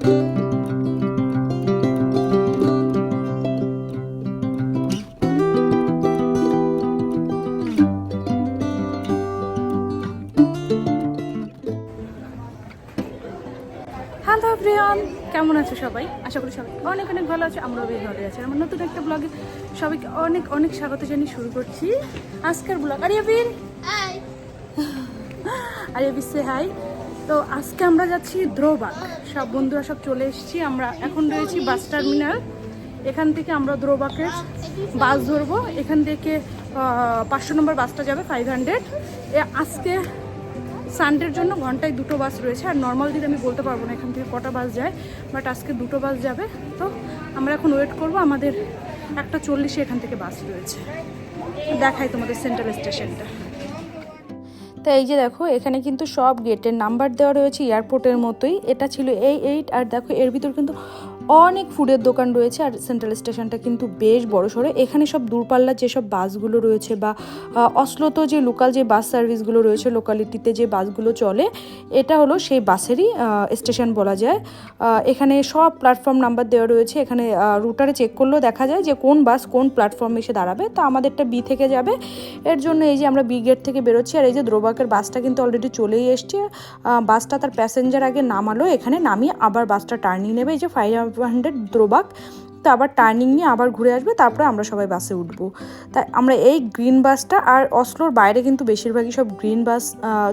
Hello প্রিয়ন কেমন আছো সবাই? আশা করি সবাই অনেক অনেক ভালো আছে আমরাও বেশ ভালো আছি। আমার নতুন একটা ব্লগে সবাইকে অনেক অনেক স্বাগত জানিয়ে শুরু করছি। আজকের ব্লগ আরিয়াবিন আরিয়াবি সে হাই তো আজকে আমরা যাচ্ছি দ্রোবাগ সব বন্ধুরা সব চলে এসেছি। আমরা এখন রয়েছি বাস টার্মিনাল। এখান থেকে আমরা দ্রোবাকে বাস ধরবো। এখান থেকে পাঁচশো নম্বর বাসটা যাবে ফাইভ হান্ড্রেড আজকে সানডের জন্য ঘন্টায় দুটো বাস রয়েছে। আর নর্মাল দিন আমি বলতে পারব না এখান থেকে কটা বাস যায় বাট আজকে দুটো বাস যাবে। তো আমরা এখন ওয়েট করব। আমাদের একটা চল্লিশে এখান থেকে বাস রয়েছে। দেখাই তোমাদের সেন্ট্রাল স্টেশনটা তো এই যে দেখো, এখানে কিন্তু সব গেটের নাম্বার দেওয়া রয়েছে এয়ারপোর্টের মতোই। এটা ছিল এই এইট আর দেখো এর ভিতর কিন্তু অনেক ফুডের দোকান রয়েছে আর সেন্ট্রাল স্টেশনটা কিন্তু বেশ বড় সড়ো। এখানে সব দূরপাল্লার যেসব বাসগুলো রয়েছে বা আহ, অসলোতো যে লোকাল যে বাস সার্ভিসগুলো রয়েছে লোকালিটিতে যে বাসগুলো চলে এটা হলো সেই বাসেরই স্টেশন বলা যায়। এখানে সব প্ল্যাটফর্ম নাম্বার দেওয়া রয়েছে। এখানে রুটারে চেক করলেও দেখা যায় যে কোন বাস কোন প্ল্যাটফর্মে এসে দাঁড়াবে। তো আমাদেরটা বি থেকে যাবে। এর জন্য এই যে আমরা বি গেট থেকে বেরোচ্ছি আর এই যে দ্রোবাকের বাসটা কিন্তু অলরেডি চলেই এসছে। বাসটা তার প্যাসেঞ্জার আগে নামালো। এখানে নামিয়ে আবার বাসটা টার্নিং নেবে। এই যে ফাইভ হান্ড্রেড দ্রোবাক, তো আবার টার্নিং নিয়ে আবার ঘুরে আসবে, তারপরে আমরা সবাই বাসে উঠবো। তাই আমরা এই গ্রিন বাসটা আর অসলোর বাইরে কিন্তু বেশিরভাগই সব গ্রিন বাস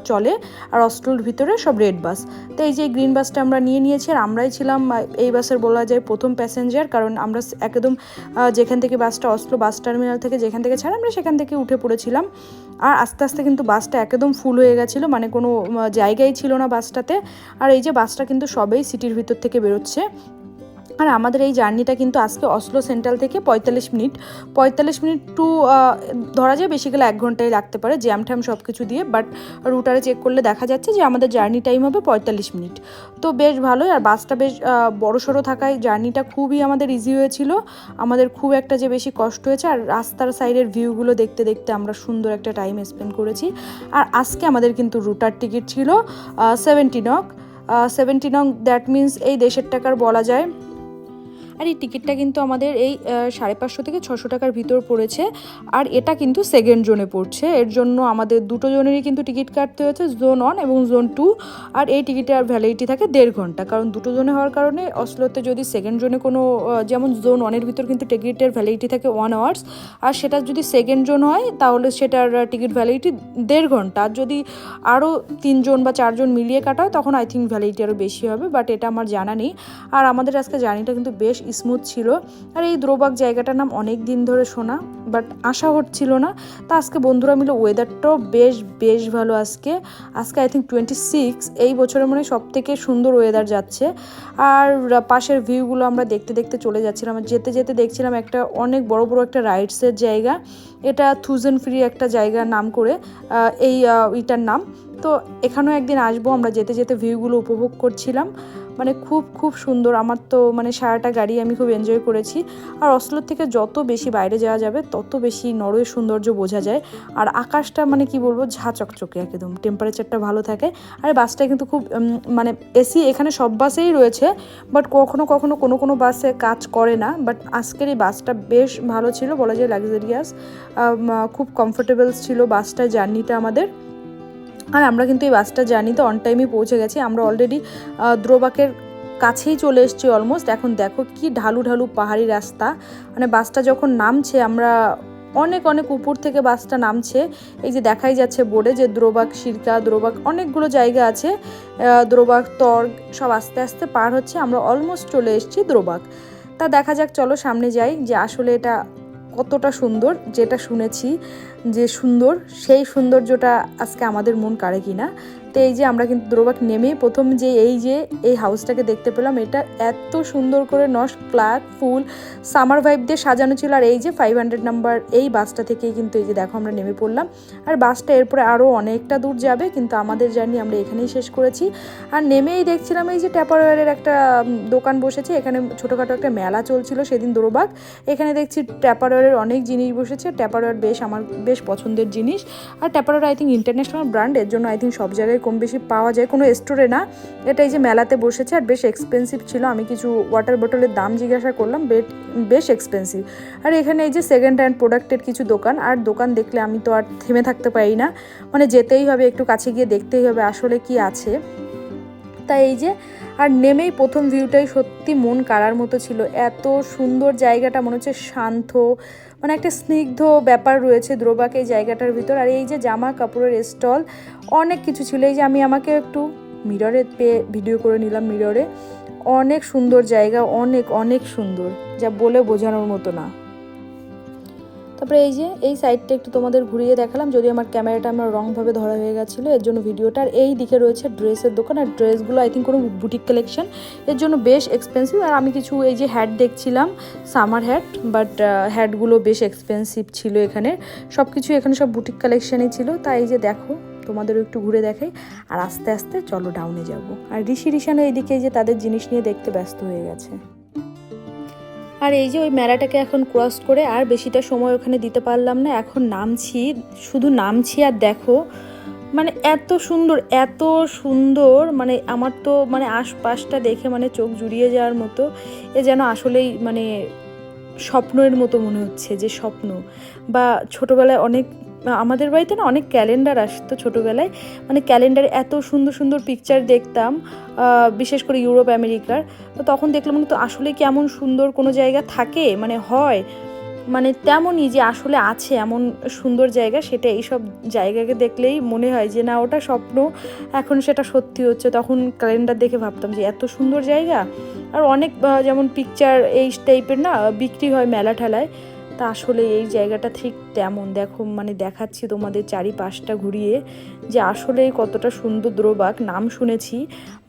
চলে, আর অসলোর ভিতরে সব রেড বাস তো এই যে গ্রিন বাসটা আমরা নিয়ে নিয়েছি, আর আমরাই ছিলাম এই বাসের বলা যায় প্রথম প্যাসেঞ্জার কারণ আমরা একদম যেখান থেকে বাসটা অসলো বাস টার্মিনাল থেকে যেখান থেকে ছাড়া, আমরা সেখান থেকে উঠে পড়েছিলাম। আর আস্তে আস্তে কিন্তু বাসটা একদম ফুল হয়ে গেছিল মানে কোনো জায়গাই ছিল না বাসটাতে আর এই যে বাসটা কিন্তু সবেই সিটির ভিতর থেকে বেরোচ্ছে। আর আমাদের এই জার্নিটা কিন্তু আজকে অসলো সেন্ট্রাল থেকে পঁয়তাল্লিশ মিনিট। পঁয়তাল্লিশ মিনিট টু ধরা যায় বেশি গেলে এক ঘন্টায় লাগতে পারে জ্যাম ট্যাম সব কিছু দিয়ে বাট রুটারে চেক করলে দেখা যাচ্ছে যে আমাদের জার্নি টাইম হবে পঁয়তাল্লিশ মিনিট। তো বেশ ভালোই, আর বাসটা বেশ বড় সড়ো থাকায় জার্নিটা খুবই আমাদের ইজি হয়েছিল। আমাদের খুব একটা যে বেশি কষ্ট হয়েছে, আর রাস্তার সাইডের ভিউগুলো দেখতে দেখতে আমরা সুন্দর একটা টাইম স্পেন্ড করেছি। আর আজকে আমাদের কিন্তু রুটার টিকিট ছিল seventy NOK seventy NOK that means এই দেশের টাকার বলা যায়। আর এই টিকিটটা কিন্তু আমাদের এই সাড়ে পাঁচশো থেকে ছশো টাকার ভিতর পড়েছে। আর এটা কিন্তু সেকেন্ড জোনে পড়ছে। এর জন্য আমাদের দুটো জনেরই কিন্তু টিকিট কাটতে হয়েছে জোন ওয়ান এবং জোন টু আর এই টিকিটের ভ্যালিডিটি থাকে দেড় ঘণ্টা। কারণ দুটো জোনে হওয়ার কারণে অসলোতে যদি সেকেন্ড জোনে কোনো যেমন জোন ওয়ানের ভিতর কিন্তু টিকিটের ভ্যালিডিটি থাকে ওয়ান আওয়ার্স আর সেটা যদি সেকেন্ড জোন হয়, তাহলে সেটার টিকিট ভ্যালিডিটি দেড় ঘণ্টা। আর যদি আরও তিনজন বা চারজন মিলিয়ে কাটা হয় তখন আই থিঙ্ক ভ্যালিডিটি আরও বেশি হবে। বাট এটা আমার জানা নেই। আর আমাদের আজকে জার্নিটা কিন্তু বেশ স্মুথ ছিল। আর এই দ্রোবাক জায়গাটার নাম অনেক দিন ধরে শোনা বাট আশা হচ্ছিল না। তা আজকে বন্ধুরা মিলে ওয়েদারটাও বেশ বেশ ভালো আজকে। আজকে আই থিঙ্ক টোয়েন্টি সিক্স এই বছরের মনে সব থেকে সুন্দর ওয়েদার যাচ্ছে। আর পাশের ভিউগুলো আমরা দেখতে দেখতে চলে যাচ্ছিলাম। যেতে যেতে দেখছিলাম একটা অনেক বড় বড় একটা রাইডসের জায়গা। এটা থুজেন ফ্রি একটা জায়গার নাম করে এই ইটার নাম। তো এখানেও একদিন আসব। আমরা যেতে যেতে ভিউগুলো উপভোগ করছিলাম। মানে খুব খুব সুন্দর। আমার তো মানে সারাটা গাড়ি আমি খুব এনজয় করেছি। আর অসলোর থেকে যত বেশি বাইরে যাওয়া যাবে, তত বেশি নরওয়ে সৌন্দর্য বোঝা যায়। আর আকাশটা মানে কি বলব, ঝা চকচকে একদম। টেম্পারেচারটা ভালো থাকে। আর বাসটা কিন্তু খুব মানে এসি এখানে সব বাসেই রয়েছে। বাট কখনো কখনো কোনো কোনো বাসে কাজ করে না। বাট আজকের এই বাসটা বেশ ভালো ছিল, বলা যায় লাক্সারিয়াস খুব কমফোর্টেবল ছিল বাসটার জার্নিটা আমাদের। আর আমরা কিন্তু এই বাসটা জার্নিতে অন টাইমে পৌঁছে গেছি। আমরা অলরেডি দ্রোবাকের কাছেই চলে এসেছি অলমোস্ট এখন দেখো কি ঢালু ঢালু পাহাড়ি রাস্তা। মানে বাসটা যখন নামছে, আমরা অনেক অনেক উপর থেকে বাসটা নামছে। এই যে দেখাই যাচ্ছে বোর্ডে যে দ্রোবাক শিরকা, দ্রোবাক অনেকগুলো জায়গা আছে। দ্রোবাক তর্গ সব আস্তে আস্তে পার হচ্ছে। আমরা অলমোস্ট চলে এসেছি দ্রোবাক। তা দেখা যাক, চলো সামনে যাই যে আসলে এটা কতটা সুন্দর যেটা শুনেছি যে সুন্দর সেই সৌন্দর্যটা আজকে আমাদের মন কাড়ে কিনা। তো এই যে আমরা কিন্তু দ্রোবাক নেমেই প্রথম যে এই যে এই হাউসটাকে দেখতে পেলাম, এটা এত সুন্দর করে নস ফ্ল্যাগ ফুল সামার ভাইব দিয়ে সাজানো ছিল। আর এই যে ফাইভ হান্ড্রেড নাম্বার এই বাসটা থেকেই কিন্তু এই যে দেখো আমরা নেমে পড়লাম। আর বাসটা এরপরে আরও অনেকটা দূর যাবে, কিন্তু আমাদের জার্নি আমরা এখানেই শেষ করেছি। আর নেমেই দেখছিলাম এই যে ট্যাপারওয়ারের একটা দোকান বসেছে, এখানে ছোটোখাটো একটা মেলা চলছিল সেদিন দ্রোবাক এখানে দেখছি ট্যাপারওয়ারের অনেক জিনিস বসেছে। ট্যাপারওয়ার বেশ আমার, বেশ পছন্দের জিনিস। আর Tupperware I think international brand এর জন্য আই থিঙ্ক সব জায়গায় কম বেশি পাওয়া যায়। কোনো স্টোরে না। এটা এই যে মেলাতে বসেছে আর বেশ এক্সপেন্সিভ ছিল। আমি কিছু ওয়াটার বোটলের দাম জিজ্ঞাসা করলাম। বেশ এক্সপেন্সিভ আর এখানে এই যে সেকেন্ড হ্যান্ড প্রোডাক্টের কিছু দোকান। আর দোকান দেখলে আমি তো আর থেমে থাকতে পারি না। মানে যেতেই হবে, একটু কাছে গিয়ে দেখতেই হবে আসলে কি আছে। তাই এই যে আর নেমেই প্রথম ভিউটাই সত্যি মন কাড়ার মতো ছিল। এত সুন্দর জায়গাটা, মনে হচ্ছে শান্ত মানে একটা স্নিগ্ধ ব্যাপার রয়েছে দ্রোবাক এই জায়গাটার ভিতর। আর এই যে জামা কাপড়ের স্টল অনেক কিছু ছিল। এই যে আমি আমাকে একটু মিররে পেয়ে ভিডিও করে নিলাম মিররে অনেক সুন্দর জায়গা, অনেক অনেক সুন্দর, যা বলে বোঝানোর মতো না। তারপরে এই যে, এই সাইডটা একটু তোমাদের ঘুরিয়ে দেখালাম যদি আমার ক্যামেরাটা আমার রংভাবে ধরা হয়ে গেছিল, এর জন্য ভিডিওটা আর এই দিকে রয়েছে ড্রেসের দোকান, আর ড্রেসগুলো আই থিঙ্ক কোনো বুটিক কালেকশন এর জন্য বেশ এক্সপেন্সিভ আর আমি কিছু এই যে হ্যাট দেখছিলাম সামার হ্যাট বাট হ্যাটগুলো বেশ এক্সপেন্সিভ ছিল এখানে সব কিছু এখানে সব বুটিক কালেকশানই ছিল, তাই এই যে দেখো, তোমাদেরও একটু ঘুরে দেখাই, আর আস্তে আস্তে চলো ডাউনে যাব, আর ঋষি ঋষানো এইদিকে এই যে তাদের জিনিস নিয়ে দেখতে ব্যস্ত হয়ে গেছে। আর এই যে ওই মেলাটাকে এখন ক্রস করে আর বেশিটা সময় ওখানে দিতে পারলাম না, এখন নামছি, শুধু নামছি আর দেখো। মানে এত সুন্দর এত সুন্দর মানে আমার তো মানে আশপাশটা দেখে মানে চোখ জুড়িয়ে যাওয়ার মতো, এ যেন আসলেই মানে স্বপ্নের মতো মনে হচ্ছে যে স্বপ্ন। বা ছোটোবেলায় অনেক আমাদের বাড়িতে না অনেক ক্যালেন্ডার আসতো ছোটোবেলায়। মানে ক্যালেন্ডারে এত সুন্দর সুন্দর পিকচার দেখতাম বিশেষ করে ইউরোপ, আমেরিকার। তো তখন দেখলাম তো আসলে কেমন সুন্দর কোনো জায়গা থাকে মানে হয়। মানে তেমনই যে আসলে আছে এমন সুন্দর জায়গা, সেটা এইসব জায়গাকে দেখলেই মনে হয় যে না, ওটা স্বপ্ন, এখন সেটা সত্যি হচ্ছে। তখন ক্যালেন্ডার দেখে ভাবতাম যে এত সুন্দর জায়গা। আর অনেক যেমন পিকচার এই টাইপের না, বিক্রি হয় মেলা ঠেলায়। তা আসলে এই জায়গাটা ঠিক তেমন। দেখো মানে দেখাচ্ছি তোমাদের চারিপাশটা ঘুরিয়ে যে আসলে কতটা সুন্দর দ্রোবাক, নাম শুনেছি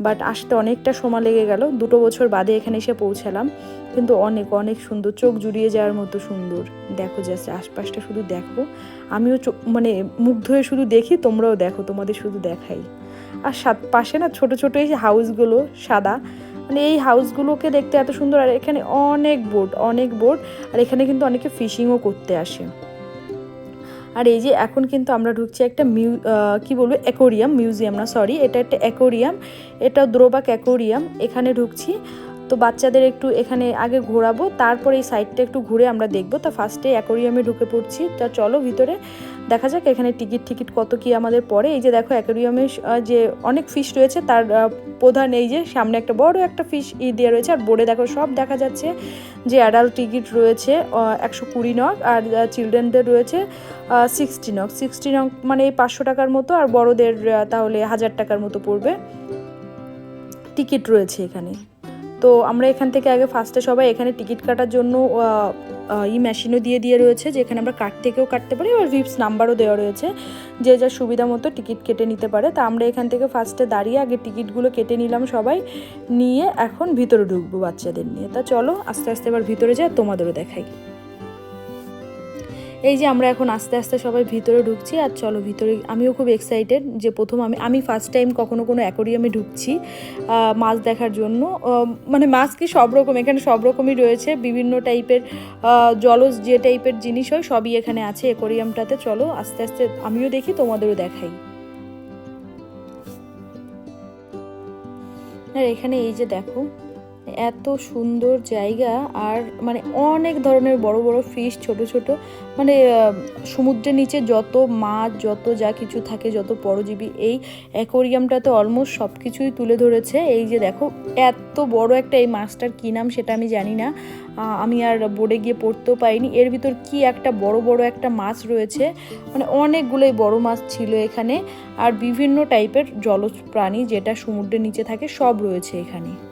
বাট আসতে অনেকটা সময় লেগে গেল। দুটো বছর বাদে এখানে এসে পৌঁছালাম। কিন্তু অনেক অনেক সুন্দর, চোখ জুড়িয়ে যাওয়ার মতো সুন্দর। দেখো জাস্ট আশপাশটা শুধু দেখো। আমিও মানে মুগ্ধ হয়ে শুধু দেখি, তোমরাও দেখো, তোমাদের শুধু দেখাই। আর সাত, পাশে না ছোট ছোট এই হাউসগুলো সাদা মানে এই হাউসগুলোকে দেখতে এত সুন্দর, আর এখানে অনেক বোট অনেক বোট, আর এখানে কিন্তু অনেকে ফিশিংও করতে আসে। আর এই যে এখন কিন্তু আমরা ঢুকছি একটা মিউ কী বলব, অ্যাকোরিয়াম, মিউজিয়াম না সরি এটা একটা অ্যাকোরিয়াম, এটা দ্রোবাক অ্যাকোরিয়াম, এখানে ঢুকছি। তো বাচ্চাদের একটু এখানে আগে ঘোরাবো, তারপরে এই সাইডটা একটু ঘুরে আমরা দেখব। তা ফার্স্টে অ্যাকোরিয়ামে ঢুকে পড়ছি। তা চলো ভিতরে দেখা যাক এখানে টিকিট টিকিট কত কি আমাদের পড়ে। এই যে দেখো অ্যাকোরিয়ামে যে অনেক ফিশ রয়েছে, তার প্রধান এই যে সামনে একটা বড় একটা ফিশ ই দেওয়া রয়েছে। আর বোর্ডে দেখো সব দেখা যাচ্ছে যে অ্যাডাল্ট টিকিট রয়েছে একশো কুড়ি নক আর চিলড্রেনদের রয়েছে সিক্সটি নক সিক্সটি নক মানে এই পাঁচশো টাকার মতো, আর বড়দের তাহলে হাজার টাকার মতো পড়বে। টিকিট রয়েছে এখানে। তো আমরা এখান থেকে আগে ফার্স্টে সবাই এখানে টিকিট কাটার জন্য ই মেশিনও দিয়ে দিয়ে রয়েছে, যেখানে আমরা কাট থেকেও কাটতে পারি আর ভিপস নাম্বারও দেওয়া রয়েছে, যে যার সুবিধা মতো টিকিট কেটে নিতে পারে। তা আমরা এখান থেকে ফার্স্টে দাঁড়িয়ে আগে টিকিটগুলো কেটে নিলাম সবাই, নিয়ে এখন ভিতরে ঢুকবো বাচ্চাদের নিয়ে। তা চলো আস্তে আস্তে এবার ভিতরে যায় তোমাদেরও দেখাই। এই যে আমরা এখন আস্তে আস্তে সবাই ভিতরে ঢুকছি আর চলো ভিতরে, আমিও খুব এক্সাইটেড যে প্রথম আমি আমি ফার্স্ট টাইম কখনো কোনো অ্যাকোরিয়ামে ঢুকছি মাছ দেখার জন্য। মানে মাছ কি সব রকম, এখানে সব রকমই রয়েছে, বিভিন্ন টাইপের জলজ যে টাইপের জিনিস হয় সবই এখানে আছে অ্যাকোরিয়ামটাতে চলো আস্তে আস্তে আমিও দেখি, তোমাদেরও দেখাই। আর এখানে এই যে দেখো এত সুন্দর জায়গা আর মানে অনেক ধরনের বড় বড় ফিশ ছোট ছোট মানে সমুদ্রের নিচে যত মাছ, যত যা কিছু থাকে, যত পরজীবী, এই অ্যাকোরিয়ামটাতে অলমোস্ট সব কিছুই তুলে ধরেছে। এই যে দেখো, এত বড় একটা এই মাছটার কী নাম সেটা আমি জানি না। আমি আর বোর্ডে গিয়ে পড়তেও পাইনি এর ভিতর কি একটা বড় বড় একটা মাছ রয়েছে। মানে অনেকগুলোই বড় মাছ ছিল এখানে। আর বিভিন্ন টাইপের জলজ প্রাণী যেটা সমুদ্রের নিচে থাকে, সব রয়েছে এখানে।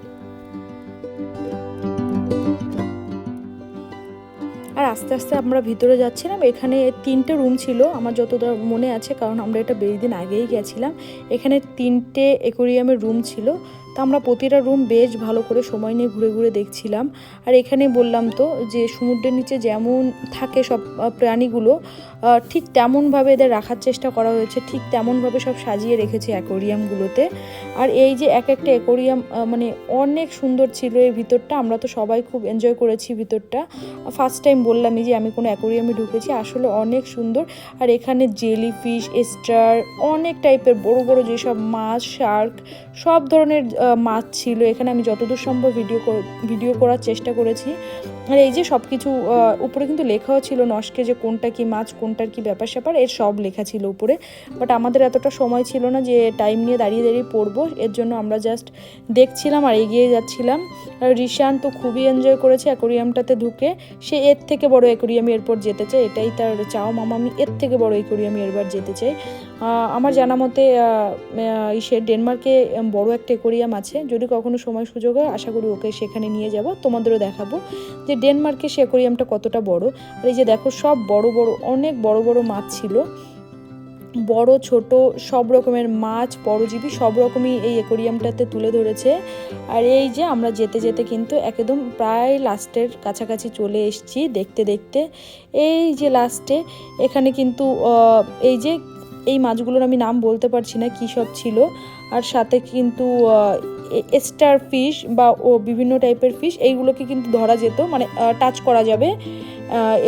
আস্তে আস্তে আমরা ভিতরে যাচ্ছিলাম। এখানে তিনটে রুম ছিল, আমার যতটা মনে আছে, কারণ আমরা এটা বেশ দিন আগেই গেছিলাম। এখানে তিনটে অ্যাকোরিয়ামের রুম ছিল। তো আমরা প্রতিটা রুম বেশ ভালো করে সময় নিয়ে ঘুরে ঘুরে দেখছিলাম। আর এখানে বললাম তো যে, সমুদ্রের নিচে যেমন থাকে সব প্রাণীগুলো ঠিক তেমনভাবে এদের রাখার চেষ্টা করা হয়েছে। ঠিক তেমনভাবে সব সাজিয়ে রেখেছে অ্যাকোরিয়ামগুলোতে আর এই যে এক একটা অ্যাকোরিয়াম মানে অনেক সুন্দর ছিল এই ভিতরটা। আমরা তো সবাই খুব এনজয় করেছি ভিতরটা। ফার্স্ট টাইম বললামই যে আমি কোনো অ্যাকোরিয়ামে ঢুকেছি, আসলে অনেক সুন্দর। আর এখানে জেলি ফিশ স্টার অনেক টাইপের বড় বড় যেসব মাছ শার্ক সব ধরনের মাছ ছিল। এখানে আমি যতদূর সম্ভব ভিডিও ভিডিও করার চেষ্টা করেছি। আর এই যে সব কিছু উপরে কিন্তু লেখাও ছিল নস্কে যে কোনটা কি মাছ কোনটার কি ব্যাপার স্যাপার, এর সব লেখা ছিল উপরে। বাট আমাদের এতটা সময় ছিল না যে টাইম নিয়ে দাঁড়িয়ে দাঁড়িয়ে পড়ব, এর জন্য আমরা জাস্ট দেখছিলাম আর এগিয়ে যাচ্ছিলাম। আর রিশান তো খুবই এনজয় করেছে অ্যাকোরিয়ামটাতে ঢুকে। সে এর থেকে বড় অ্যাকোরিয়ামে এরপর যেতে চায়, এটাই তার চাও মামা, আমি এর থেকে বড় অ্যাকোরিয়ামে এরবার যেতে চাই। আমার জানা মতে ইসে ডেনমার্কে বড় একটা অ্যাকোরিয়াম আছে। যদি কখনো সময় সুযোগ হয় আশা করি ওকে সেখানে নিয়ে যাব। তোমাদেরও দেখাবো যে ডেনমার্কে সে অ্যাকোরিয়ামটা কতটা বড়। আর এই যে দেখো সব বড় বড় অনেক বড় বড় মাছ ছিল। বড় ছোট সব রকমের মাছ পরজীবী সব রকমই এই অ্যাকোরিয়ামটাতে তুলে ধরেছে। আর এই যে আমরা যেতে যেতে কিন্তু একদম প্রায় লাস্টের কাছাকাছি চলে এসেছি দেখতে দেখতে। এই যে লাস্টে এখানে কিন্তু এই যে এই মাছগুলোর আমি নাম বলতে পারছি না কী সব ছিল। আর সাথে কিন্তু স্টার ফিশ বা, ও, বিভিন্ন টাইপের ফিশ, এইগুলোকে কিন্তু ধরা যেত মানে টাচ করা যাবে।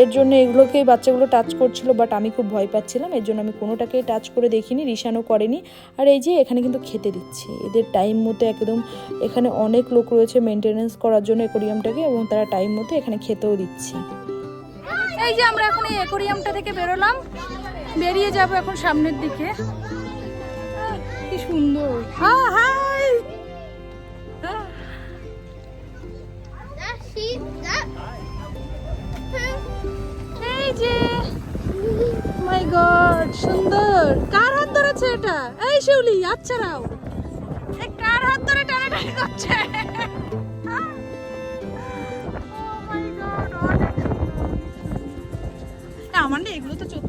এর জন্য এগুলোকে বাচ্চাগুলো টাচ করছিল, বাট আমি খুব ভয় পাচ্ছিলাম, এর জন্য আমি কোনোটাকেই টাচ করে দেখিনি, রিসানও করেনি। আর এই যে এখানে কিন্তু খেতে দিচ্ছে, এদের টাইম মতো একদম এখানে অনেক লোক রয়েছে মেনটেনেন্স করার জন্য অ্যাকোরিয়ামটাকে, এবং তারা টাইম মতো এখানে খেতেও দিচ্ছে। এই যে আমরা এখন এই অ্যাকোরিয়ামটা থেকে বেরোলাম। বেরিয়ে যাব এখন সামনের দিকে। কি সুন্দর। হ্যাঁ হাই। যে মাই গড সুন্দর। কার হাত ধরেছে এটা? এই শিউলি আচ্ছা রাও কার হাত ধরে করছে? Oh আমার না এগুলো তো চড়তে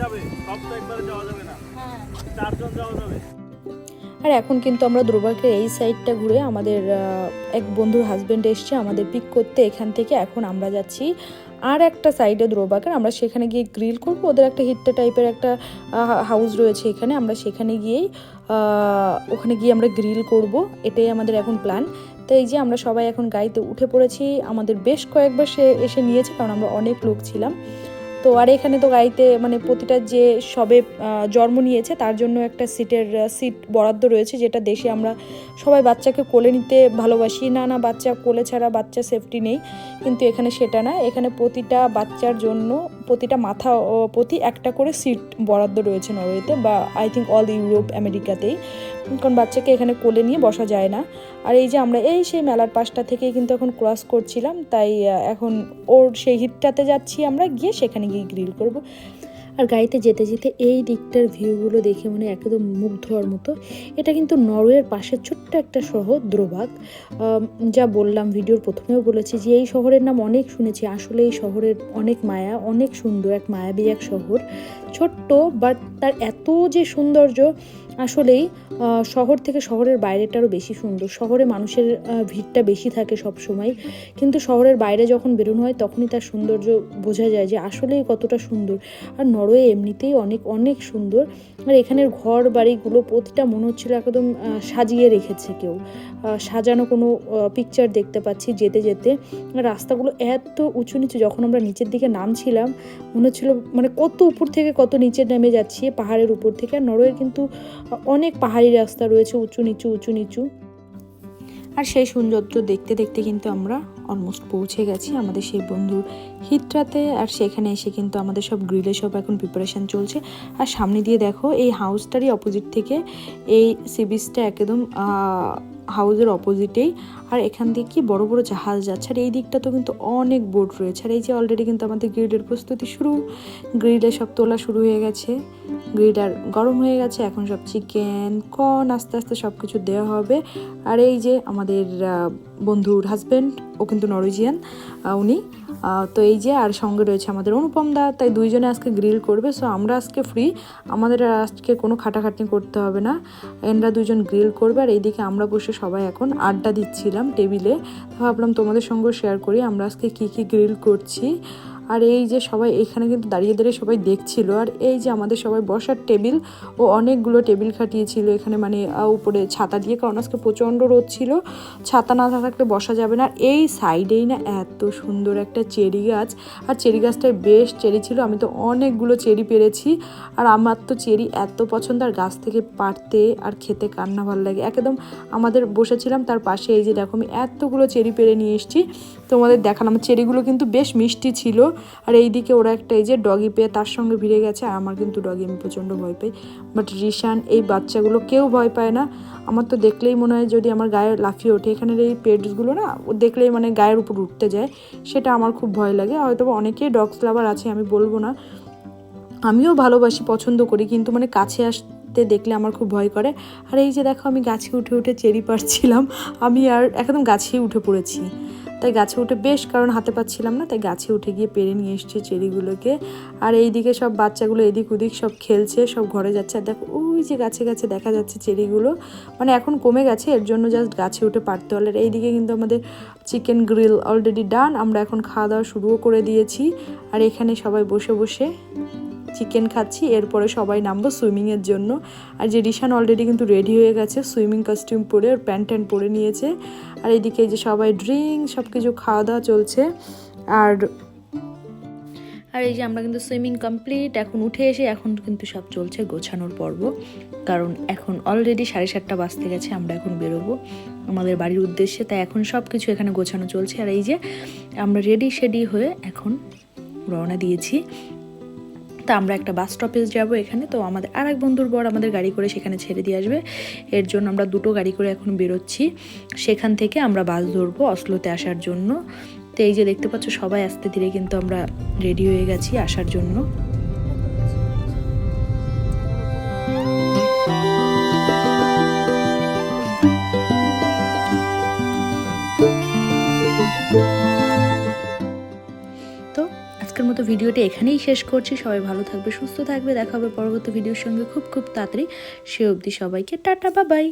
যাবে সব তো একবারে যাওয়া যাবে না। হ্যাঁ। চারজন যাওয়া যাবে। আর এখন কিন্তু আমরা দ্রোবাকের এই সাইডটা ঘুরে আমাদের এক বন্ধুর হাজবেন্ড এসছে আমাদের পিক করতে এখান থেকে। এখন আমরা যাচ্ছি আর একটা সাইডে দ্রোবাকের আমরা সেখানে গিয়ে গ্রিল করব। ওদের একটা হিটটা টাইপের একটা হাউস রয়েছে এখানে। আমরা সেখানে গিয়েই ওখানে গিয়ে আমরা গ্রিল করব। এটাই আমাদের এখন প্ল্যান তো এই যে আমরা সবাই এখন গাড়িতে উঠে পড়েছি। আমাদের বেশ কয়েকবার সে এসে নিয়েছে কারণ আমরা অনেক লোক ছিলাম। তো আর এখানে তো গাড়িতে মানে প্রতিটা যে সবে জন্ম নিয়েছে তার জন্য একটা সিটের সিট বরাদ্দ রয়েছে যেটা দেশে আমরা সবাই বাচ্চাকে কোলে নিতে ভালোবাসি। না না, বাচ্চা কোলে ছাড়া বাচ্চা সেফটি নেই, কিন্তু এখানে সেটা না। এখানে প্রতিটা বাচ্চার জন্য, প্রতিটা মাথা প্রতি একটা করে সিট বরাদ্দ রয়েছে নরওয়েতে বা আই থিঙ্ক অল ইউরোপ আমেরিকাতেই। কারণ বাচ্চাকে এখানে কোলে নিয়ে বসা যায় না। আর এই যে আমরা এই সেই মেলার পাশটা থেকেই কিন্তু এখন ক্রস করছিলাম, তাই এখন ওর সেই হিটটাতে যাচ্ছি আমরা, গিয়ে সেখানে গিয়ে গ্রিল করব। আর গাড়িতে যেতে যেতে এই দিকটার ভিউগুলো দেখে মানে একদম মুগ্ধ হওয়ার মতো। এটা কিন্তু নরওয়ের পাশে ছোট্ট একটা শহর দ্রোবাক যা বললাম ভিডিওর প্রথমেও বলেছি যে এই শহরের নাম অনেক শুনেছি। আসলে এই শহরের অনেক মায়া, অনেক সুন্দর এক মায়াবী এক শহর। ছোট্ট বাট তার এত যে সৌন্দর্য আসলেই শহর থেকে শহরের বাইরেটারও বেশি সুন্দর। শহরে মানুষের ভিড়টা বেশি থাকে সব সময় কিন্তু শহরের বাইরে যখন বেরোনো হয়, তখনই তার সৌন্দর্য বোঝা যায় যে আসলেই কতটা সুন্দর। আর নরওয়ে এমনিতেই অনেক অনেক সুন্দর। আর এখানের ঘর বাড়িগুলো প্রতিটা মনে হচ্ছিল একদম সাজিয়ে রেখেছে কেউ। সাজানো কোনো পিকচার দেখতে পাচ্ছি যেতে যেতে। রাস্তাগুলো এত উঁচু নিচু, যখন আমরা নিচের দিকে নামছিলাম, মনে হচ্ছিল মানে কত উপর থেকে কত নিচে নেমে যাচ্ছি, পাহাড়ের উপর থেকে। আর নরওয়ের কিন্তু অনেক পাহাড়ি রাস্তা রয়েছে, উঁচু, নিচু উঁচু, নিচু। আর সেই সৌন্দর্য দেখতে দেখতে কিন্তু আমরা অলমোস্ট পৌঁছে গেছি আমাদের সেই বন্ধুর হিটরাতে। আর সেখানে এসে কিন্তু আমাদের সব গ্রিলে সব এখন প্রিপারেশান চলছে। আর সামনে দিয়ে দেখো, এই হাউসটারই অপোজিট থেকে এই সি বিচটা একদম হাউসের অপোজিটেই। আর এখান থেকে কি বড় বড় জাহাজ যাচ্ছে। আর এই দিকটা তো কিন্তু অনেক বোট রয়েছে। আর এই যে অলরেডি কিন্তু আমাদের গ্রিডের প্রস্তুতি শুরু। গ্রিডে সব তোলা শুরু হয়ে গেছে। গ্রিড আর গরম হয়ে গেছে। এখন সব চিকেন কন আস্তে আস্তে সব কিছু দেওয়া হবে। আর এই যে আমাদের বন্ধুর হাজব্যান্ড ও কিন্তু নরওয়েজিয়ান উনি। তো এই যে, আর সঙ্গে রয়েছে আমাদের অনুপম দা, তাই দুইজনে আজকে গ্রিল করবে। সো আমরা আজকে ফ্রি আমাদের আর আজকে কোনো খাটাখাটনি করতে হবে না। এনরা দুজন গ্রিল করবে, আর এইদিকে আমরা বসে সবাই এখন আড্ডা দিচ্ছিলাম টেবিলে। ভাবলাম তোমাদের সঙ্গেও শেয়ার করি, আমরা আজকে কী কী গ্রিল করছি। আর এই যে সবাই এখানে কিন্তু দাঁড়িয়ে দাঁড়িয়ে সবাই দেখছিল। আর এই যে আমাদের সবাই বসার টেবিল, ও অনেকগুলো টেবিল খাটিয়েছিল। এখানে মানে উপরে ছাতা দিয়ে, কারণ আজকে প্রচণ্ড রোদ ছিল। ছাতা না থাকলে বসা যাবে না। এই সাইডেই না এত সুন্দর একটা চেরি গাছ। আর চেরি গাছটায় বেশ চেরি ছিল। আমি তো অনেকগুলো চেরি পেরেছি। আর আমার তো চেরি এত পছন্দ, আর গাছ থেকে পারতে আর খেতে কান্না ভালো লাগে। একদম আমাদের বসেছিলাম, তার পাশে এই যে দেখো আমি এতগুলো চেরি পেরে নিয়ে এসেছি। তোমাদের দেখালাম। চেরিগুলো কিন্তু বেশ মিষ্টি ছিল। আর এইদিকে ওরা একটা এই যে ডগি পেয়ে তার সঙ্গে ভিড়ে গেছে। আর আমার কিন্তু ডগি আমি প্রচণ্ড ভয় পাই। বাট রিশান, এই বাচ্চাগুলো কেউ ভয় পায় না। আমার তো দেখলেই মনে হয় যদি আমার গায়ে লাফিয়ে ওঠে। এখানের এই পেটসগুলো না, ও দেখলেই মানে গায়ের উপর উঠতে যায়। সেটা আমার খুব ভয় লাগে। হয়তো অনেকেই ডগস লাভার আছে, আমি বলব না। আমিও ভালোবাসি, পছন্দ করি। কিন্তু মানে কাছে আসতে দেখলে আমার খুব ভয় করে। আর এই যে দেখো, আমি গাছে উঠে উঠে চেরি পারছিলাম আমি আর একদম গাছেই উঠে পড়েছি। তাই গাছে উঠে বেশ কারণ হাতে পাচ্ছিলাম না, তাই গাছে উঠে গিয়ে পেরে নিয়ে এসছি চেরিগুলোকে। আর এইদিকে সব বাচ্চাগুলো এদিক ওদিক সব খেলছে, সব ঘরে যাচ্ছে। আর দেখো, ওই যে গাছে গাছে দেখা যাচ্ছে চেরিগুলো। মানে এখন কমে গেছে, এর জন্য জাস্ট গাছে উঠে পারতে হলে এইদিকে কিন্তু আমাদের চিকেন গ্রিল অলরেডি ডান আমরা এখন খাওয়া দাওয়া শুরুও করে দিয়েছি। আর এখানে সবাই বসে বসে চিকেন খাচ্ছি, এরপরে সবাই নামবো সুইমিংয়ের জন্য। আর যে রিশান অলরেডি কিন্তু রেডি হয়ে গেছে সুইমিং কস্টিউম পরে ওর প্যান্ট ট্যান্ট পরে নিয়েছে। আর এইদিকে এই যে সবাই ড্রিঙ্ক সব কিছু খাওয়া দাওয়া চলছে। আর আর এই যে আমরা কিন্তু সুইমিং কমপ্লিট এখন উঠে এসে এখন কিন্তু সব চলছে গোছানোর পর্ব। কারণ এখন অলরেডি সাড়ে সাতটা বাজতে গেছে, আমরা এখন বেরোবো আমাদের বাড়ির উদ্দেশ্যে। তাই এখন সব কিছু এখানে গোছানো চলছে। আর এই যে আমরা রেডি শেডি হয়ে এখন রওনা দিয়েছি। তা আমরা একটা বাস স্টপেজ যাব এখানে। তো আমাদের আর এক বন্ধুর বর আমাদের গাড়ি করে সেখানে ছেড়ে দিয়ে আসবে। এর জন্য আমরা দুটো গাড়ি করে এখন বেরোচ্ছি। সেখান থেকে আমরা বাস ধরবো অসলোতে আসার জন্য। তো এই যে দেখতে পাচ্ছ সবাই আস্তে ধীরে কিন্তু আমরা রেডি হয়ে গেছি আসার জন্য। ভিডিওটা এখানেই শেষ করছি। সবাই ভালো থাকবে, সুস্থ থাকবে। দেখা হবে পরবর্তী ভিডিওর সঙ্গে খুব খুব তাড়াতাড়ি। সে অবধি সবাইকে টাটা বা বাই